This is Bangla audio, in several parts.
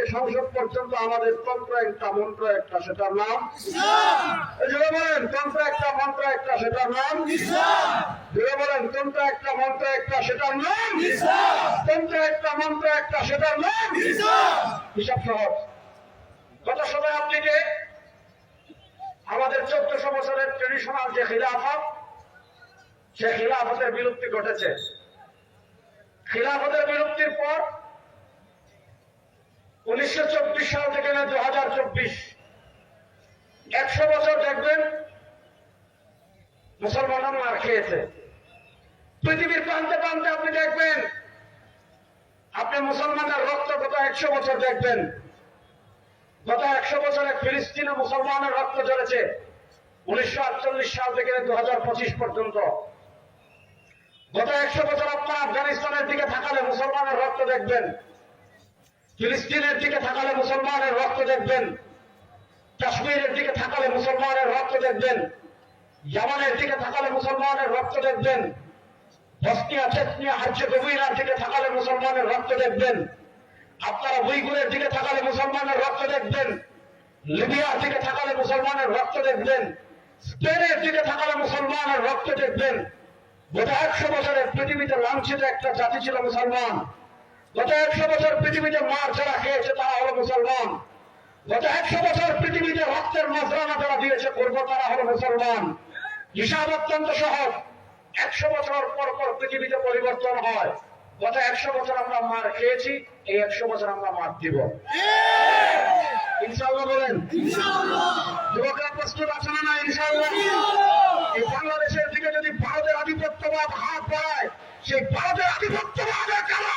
থেকে সংসদ পর্যন্ত আমাদের তন্ত্র একটা মন্ত্র একটা সেটার নাম বলেন তন্ত্র একটা মন্ত্র একটা সেটার নাম জুড়ে বলেন তন্ত্র একটা মন্ত্র একটা সেটার নাম তন্ত্র একটা মন্ত্র একটা সেটার নাম হিসাব সহজ। গত শতাব্দীতে আমাদের চোদ্দশো বছরের ট্রেডিশনাল যে খিলাফত সে খিলাফতের বিলুপ্তি ঘটেছে। খিলাফতের বিলুপ্তির পর উনিশশো চব্বিশ সাল থেকে না দু হাজার চব্বিশ। একশো বছর দেখবেন মুসলমানরা মার খেয়েছে। পৃথিবীর প্রান্তে প্রান্তে আপনি দেখবেন, আপনি মুসলমানের রক্ত গত একশো বছর দেখবেন। গত একশো বছরে ফিলিস্তিনে মুসলমানের রক্ত ঝরেছে। উনিশশো আটচল্লিশ সাল থেকে দু হাজার পঁচিশ পর্যন্ত। গত একশো বছর আপনার আফগানিস্তানের দিকে থাকালে মুসলমানের রক্ত দেখবেন। ফিলিস্তিনের দিকে থাকালে মুসলমানের রক্ত দেখবেন, কাশ্মীরের দিকে থাকালে মুসলমানের রক্ত দেখবেন, ইয়ামানের দিকে থাকালে মুসলমানের রক্ত দেখবেন, বসনিয়া চেতনিয়া হার্জে গভীরার দিকে থাকালে মুসলমানের রক্ত দেখবেন, আপনারা উইগুরের দিকে থাকালে মুসলমানের রক্ত দেখবেন, লিবিয়ার দিকে থাকালে মুসলমানের রক্ত দেখবেন, স্পেনের দিকে থাকালে মুসলমানের রক্ত দেখবেন। গত একশো বছরের পৃথিবীতে লাঞ্ছিত একটা জাতি ছিল মুসলমান। গত একশো বছর পৃথিবীতে মার যারা খেয়েছে তারা হলো মুসলমান। গত একশো বছর পৃথিবীতে রক্তের নজরানা যারা দিয়েছে করব তারা হলো মুসলমান। হিসাব অত্যন্ত সহজ। একশো বছর পর পর পৃথিবীতে পরিবর্তন হয়। গত একশো বছর আমরা মার খেয়েছি এই একশো বছর আমরা মার দিব। ইনশাল্লাহ বলেন। যুবকরা প্রস্তুত আছে না ইনশাল্লাহ এই বাংলাদেশের দিকে যদি ভারতের আধিপত্যবাদ হাত পায় সেই ভারতের আধিপত্যবাদের কারও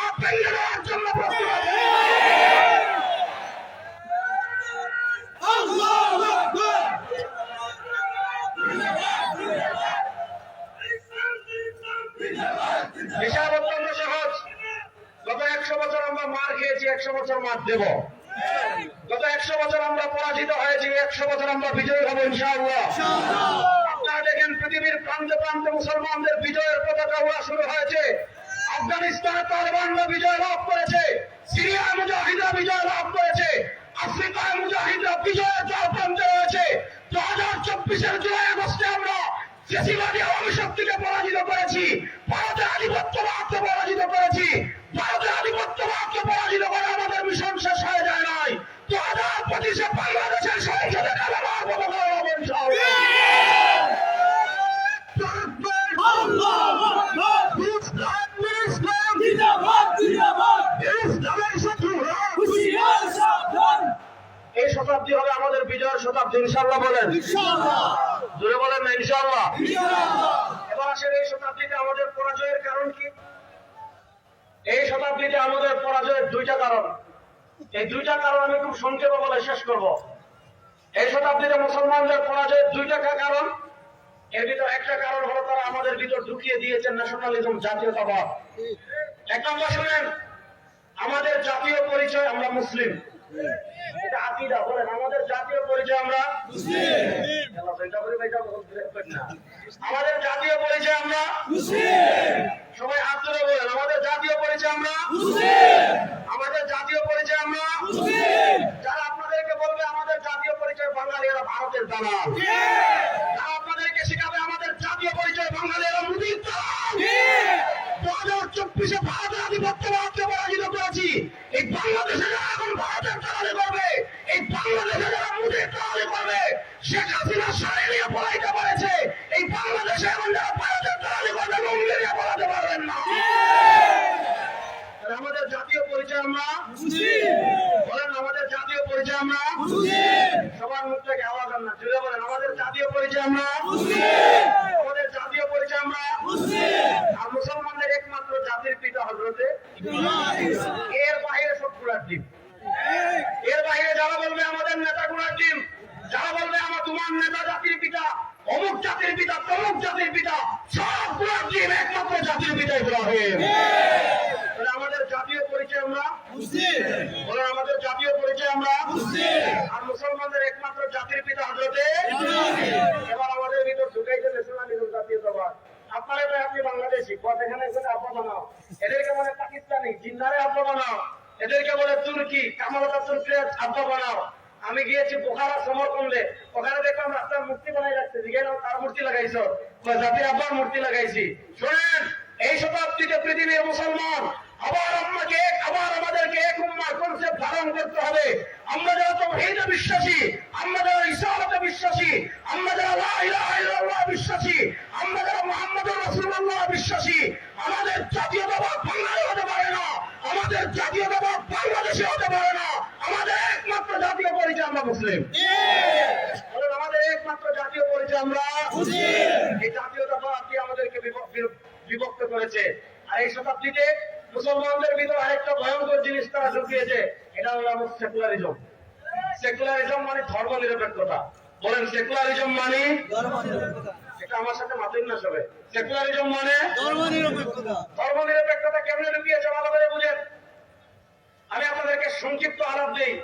বছর মার দেব। গত একশো বছর আমরা পরাজিত হয়েছি, একশো বছর আমরা বিজয়ী হব ইনশাআল্লাহ। আপনারা দেখেন পৃথিবীর প্রান্তে প্রান্তে মুসলমানদের বিজয়ের পতাকা উড়া শুরু হয়েছে। আফগানিস্তানে তালেবানরা বিজয় লাভ করেছে, সিরিয়ায় মুজাহিদরা বিজয় লাভ করেছে, আফ্রিকায় মুজাহিদরা বিজয়ের দ্বার প্রান্তে রয়েছে। দু হাজার চব্বিশের জুলাই আগস্টে আমরা শক্তিকে পরাজিত করেছি। ভারতের ইনশাল্লাহ বলেন। জুড়ে বলেন না ইনশাল্লাহ এবার আসেন এই শতাব্দীতে আমাদের পরাজয়ের কারণ কি? এই শতাব্দীতে আমাদের পরাজয়ের দুইটা কারণ। এই দুইটা কারণ আমি খুব সংক্ষেপে বলে শেষ করব। এই শতাব্দীতে মুসলমানদের পরাজয়ের দুইটা কারণ। এর ভিতর একটা কারণ হলো তারা আমাদের ভিতর ঢুকিয়ে দিয়েছেন ন্যাশনালিজম জাতীয়তাবাদ। এক নম্বর শুনেন আমাদের জাতীয় পরিচয় আমরা মুসলিম। আকিদা বলেন আমাদের জাতীয় পরিচয় আমরা আমাদের জাতীয় পরিচয় আমরা সবাই হাত বলেন আমাদের জাতীয় পরিচয় আমরা আমাদের জাতীয় পরিচয় আমরা যারা আপনাদেরকে বলবে আমাদের জাতীয় পরিচয় বাঙালি এরা ভারতের দালাল। যারা আপনাদেরকে শেখাবে আমাদের জাতীয় পরিচয় বাঙালি এরা মুদির দালাল। দু হাজার চব্বিশে ভারতের আধিপত্যবাদকে পরাজিত করেছি। এই বাংলাদেশে এখন ভারতের দালালি বাংলাদেশে যারা মুদির দালালি করবে শেখ হাসিনা সারে নিয়ে পলাইতে পারেছে এই বাংলাদেশে এখন যারা ভারতের দালালি করবে লুঙ্গি নিয়ে পলাতে পারবেন না আমাদের জাতীয় পরিচয় আমরা বলেন আমাদের জাতীয় পরিচয় আমরা সবার মুখ থেকে আওয়াজ না জুড়ে বলেন আমাদের জাতীয় পরিচয় আমরা আমাদের জাতীয় পরিচয় আমরা আর মুসলমানদের একমাত্র জাতির পিতা হজরতে এর বাইরে সবগুলার ডিম এর বাইরে যারা বলবে আমাদের নেতা গুলার ডিম যারা বলবে আমার তোমার নেতা জাতির পিতা, অমুক জাতির পিতা, তমুক জাতির পিতা, সব ডিম একমাত্র জাতির পিতা ইব্রাহিম। আমাদের জাতীয় পরিচয় আমরা? আমাদের জাতীয় পরিচয় আমরা? আর মুসলমানদের একমাত্র জাতির পিতা হজরতে এবার আমাদের ভিতর ঢুকাইছে ন্যাশনালিজম জাতীয়তাবাদ আপনারা তো আপনি বাংলাদেশি, পথ এখানে আব্বা বানাও। এদেরকে বলে পাকিস্তানি, জিন্নারে আব্বা বানাও। এদেরকে বলে তুর্কি, কামালতা তুর্কির আব্বা বানাও। আমি গিয়েছি বোখারা সমরকন্দে ওখানে দেখলাম রাস্তার মূর্তি বানাই রাখছে। জিজ্ঞেস তার মূর্তি লাগাইছো? জাতির আব্বার মূর্তি লাগাইছি। শোনেন, এই শতাব্দীতে পৃথিবীর মুসলমান। আবার আমাকে আবার আমাদেরকে এক উম্মার কনসেপ্ট ধারণ করতে হবে। আমরা যারা তো বিশ্বাসী, আমরা যারা ইসলামতে বিশ্বাসী এই জাতীয়তাবাদ দিয়ে আমাদেরকে বিভ- বিভ- বিভক্ত করেছে। আর এই শতাব্দীতে মুসলমানদের ভিতর আরেকটা ভয়ঙ্কর জিনিস তারা ঢুকিয়েছে এটা হলো আমার সেকুলারিজম। সেকুলারিজম মানে ধর্ম নিরপেক্ষতা বলেন সেকুলারিজম মানে? এটা আমার সাথে মাতুন না সবে সেকুলারিজম মানে? ধর্ম নিরপেক্ষতা ধর্ম নিরপেক্ষতা কেমনে ঢুকিয়েছে ভালো করে বুঝেন। আমি আপনাদেরকে সংক্ষিপ্ত আলাপ দিই।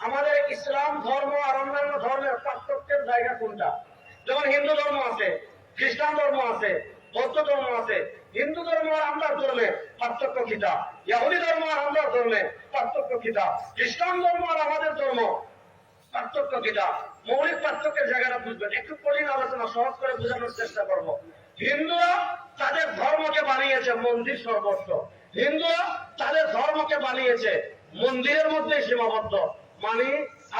আমাদের ইসলাম ধর্ম আর অন্যান্য ধর্মের পার্থক্যের জায়গা কোনটা? যেমন হিন্দু ধর্ম আছে, খ্রিস্টান ধর্ম আছে, বৌদ্ধ ধর্ম আছে, হিন্দু ধর্ম আর আমরার ধর্মে পার্থক্য কিতা? ইহুদি ধর্ম আর আমরার ধর্মে পার্থক্য কিতা? খ্রিস্টান ধর্ম আর আমাদের ধর্ম পার্থক্য কিটা মৌলিক পার্থক্যের জায়গাটা বুঝবেন। একটু কঠিন আলোচনা, সহজ করে বোঝানোর চেষ্টা করব। হিন্দুরা তাদের ধর্মকে বানিয়েছে মন্দির সর্বত্র হিন্দুরা তাদের ধর্মকে বানিয়েছে মন্দিরের মধ্যে সীমাবদ্ধ। মানে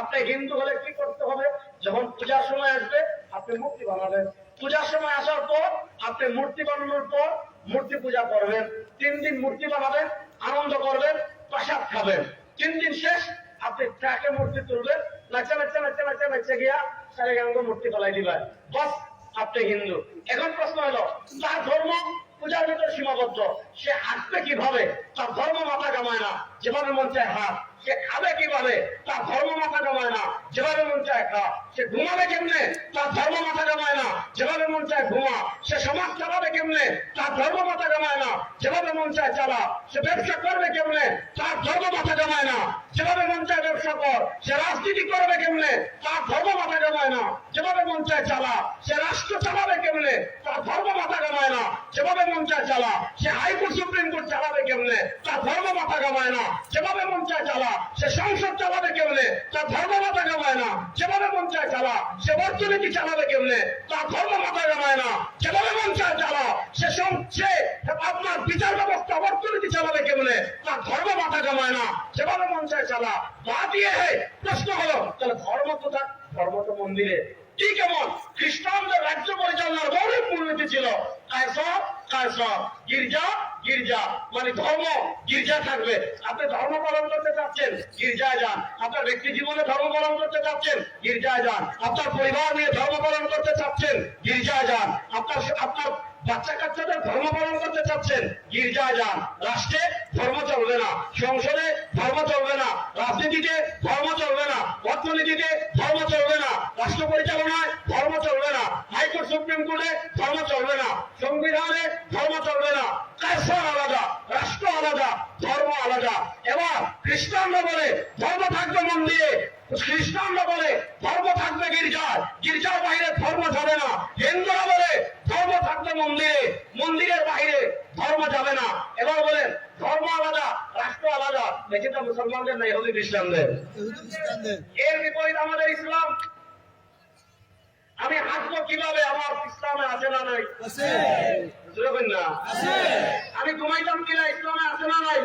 আপনি হিন্দু হলে কি করতে হবে? যখন পূজার সময় আসবে আপনি মূর্তি বানাবেন। পূজার সময় আসার পর আপনি মূর্তি বানানোর পর মূর্তি পূজা করবেন। তিন দিন মূর্তি বানাবেন, আনন্দ করবেন, প্রসাদ খাবেন। তিন দিন শেষ, আপনি ট্রাকে মূর্তি তুলবেন, নাচা নাচা নাচা নাচা নাচা গিয়া সারে গাঙ্গ মূর্তি ফলাই দিবেন। বস, আপনি হিন্দু। এখন প্রশ্ন হলো, তার ধর্ম পূজার ভিতরে সীমাবদ্ধ। সে হাঁটবে কীভাবে, তার ধর্ম মাথা কামায় না। যেভাবে মন চায় হাত সে খাবে কীভাবে, তার ধর্ম মাথা কামায় না। যেভাবে মন চায় খা। সে ঘুমাবে কেমনে, তার ধর্ম মাথা কামায় না। যেভাবে মন চায় ঘুমা। সে সমাজ চালাবে কেমনে, তার ধর্ম মাথা কামায় না। যেভাবে মন চায় চালা। সে ব্যবসা করবে কেমনে, তার ধর্ম মাথা কামায় না। যেভাবে মন চায় ব্যবসা কর, সে রাজনীতি করবে কেমনে, তার ধর্ম মাথা কামায় না। যেভাবে মন চায় চালা। সে রাষ্ট্র চালাবে কেমনে তার ধর্ম মাথা কামায় না যেভাবে মন চায় চালা। সে হাইকোর্ট সুপ্রিম কোর্ট চালাবে কেমনে? তার ধর্ম মাথা কামায় না। যেভাবে মন চায় চালা, সে সংসদ চালাবে কেমনে? তার ধর্ম মাথা কামায় না। যেভাবে মন চায় চালা, সে অর্থনীতি চালাবে কেমনে? তার ধর্ম মাথা কামায় না। যেভাবে মন চায় চালা, সে সে আপনার বিচার ব্যবস্থা, অর্থনীতি চালাবে কেমনে? তার ধর্ম মাথা কামায় না। যেভাবে মন চায় চালা বা দিয়ে প্রশ্ন হলো, তাহলে ধর্ম কোথায় ধর্ম তো মন্দিরে। কি কেমন? খ্রিস্টানদের রাজ্য পরিচালনার মৌলিক মূলনীতি ছিল। কায়সর মানে ধর্ম পালন করতে চাচ্ছেন, গির্জায় যান। আপনার আপনার পরিবার নিয়ে ধর্ম পালন করতে চাচ্ছেন, গির্জায় যান। আপনার আপনার বাচ্চা কাচ্চাদের ধর্ম পালন করতে চাচ্ছেন, গির্জায় যান। রাষ্ট্রে ধর্ম চলবে না। সংসদে ধর্ম চলবে না। রাজনীতিতে ধর্ম চলবে না। অর্থনীতিতে ধর্ম চলবে না। রাষ্ট্র পরিচালনায় ধর্ম চলবে না। হাইকোর্ট সুপ্রিম কোর্টে ধর্ম চলবে না। সংবিধানে ধর্ম চলবে না কায়সার আলাদা রাষ্ট্র আলাদা ধর্ম আলাদা এবার খ্রিস্টানরা বলে ধর্ম থাকবে মন্দিরে খ্রিস্টানরা বলে ধর্ম থাকবে গির্জায় গির্জার বাইরে ধর্ম যাবে না হিন্দুরা বলে ধর্ম থাকবে মন্দিরে মন্দিরের বাইরে ধর্ম যাবে না এবার বলেন ধর্ম আলাদা রাষ্ট্র দেখেটা মুসলমানদের না ইহুদি খ্রিস্টানদের। এর বিপরীত আমাদের ইসলাম। আমি হাসবো কীভাবে আমার ইসলামে আছে না নাই? না। আমি ঘুমাইতাম কিনা ইসলামে আছে না নাই?